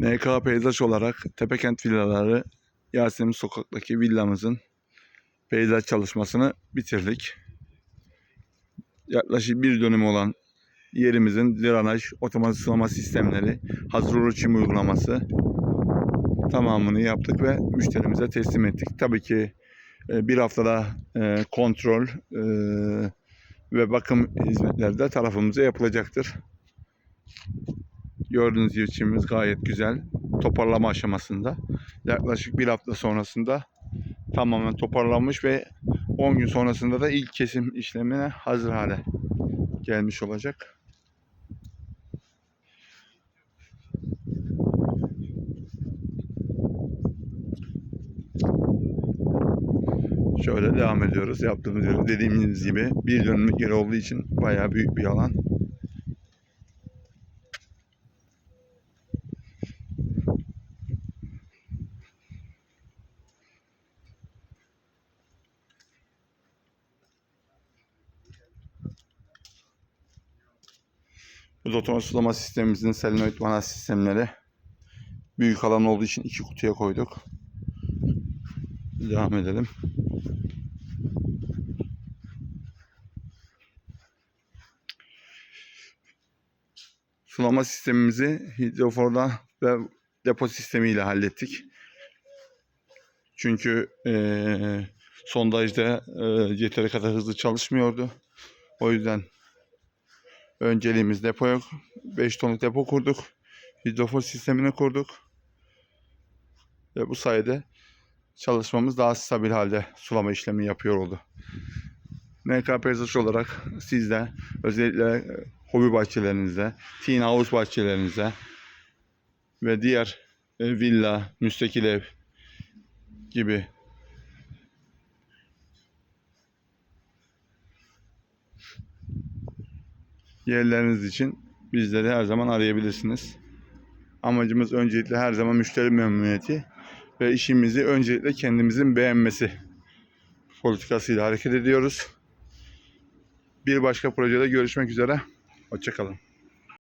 NK Peyzaj olarak Tepekent Villaları Yasemin Sokak'taki villamızın peyzaj çalışmasını bitirdik. Yaklaşık bir dönüm olan yerimizin drenaj, otomatik sulama sistemleri, hazır üretim uygulaması tamamını yaptık ve müşterimize teslim ettik. Tabii ki e, bir haftada e, kontrol e, ve bakım hizmetleri de tarafımıza yapılacaktır. Gördüğünüz gibi çimimiz gayet güzel. Toparlama aşamasında. Yaklaşık bir hafta sonrasında tamamen toparlanmış ve 10 gün sonrasında da ilk kesim işlemine hazır hale gelmiş olacak. Şöyle devam ediyoruz. Yaptığımız yer dediğimiz gibi bir dönümlük yer olduğu için bayağı büyük bir alan. Da otomatik sulama sistemimizin selenoid vana sistemleri. Büyük alan olduğu için iki kutuya koyduk. Devam edelim. Sulama sistemimizi hidroforda ve depo sistemiyle hallettik. Çünkü eee sondajda eee, yeteri kadar hızlı çalışmıyordu. O yüzden önceliğimiz depo yok. 5 tonluk depo kurduk. Hidrofor sistemini kurduk. Ve bu sayede çalışmamız daha stabil halde sulama işlemi yapıyor oldu. MK Peyzaj olarak siz de özellikle hobi bahçelerinizde, teen house bahçelerinizde ve diğer e, villa, müstakil ev gibi yerleriniz için bizleri her zaman arayabilirsiniz. Amacımız öncelikle her zaman müşteri memnuniyeti ve işimizi öncelikle kendimizin beğenmesi politikasıyla hareket ediyoruz. Bir başka projede görüşmek üzere. Hoşçakalın.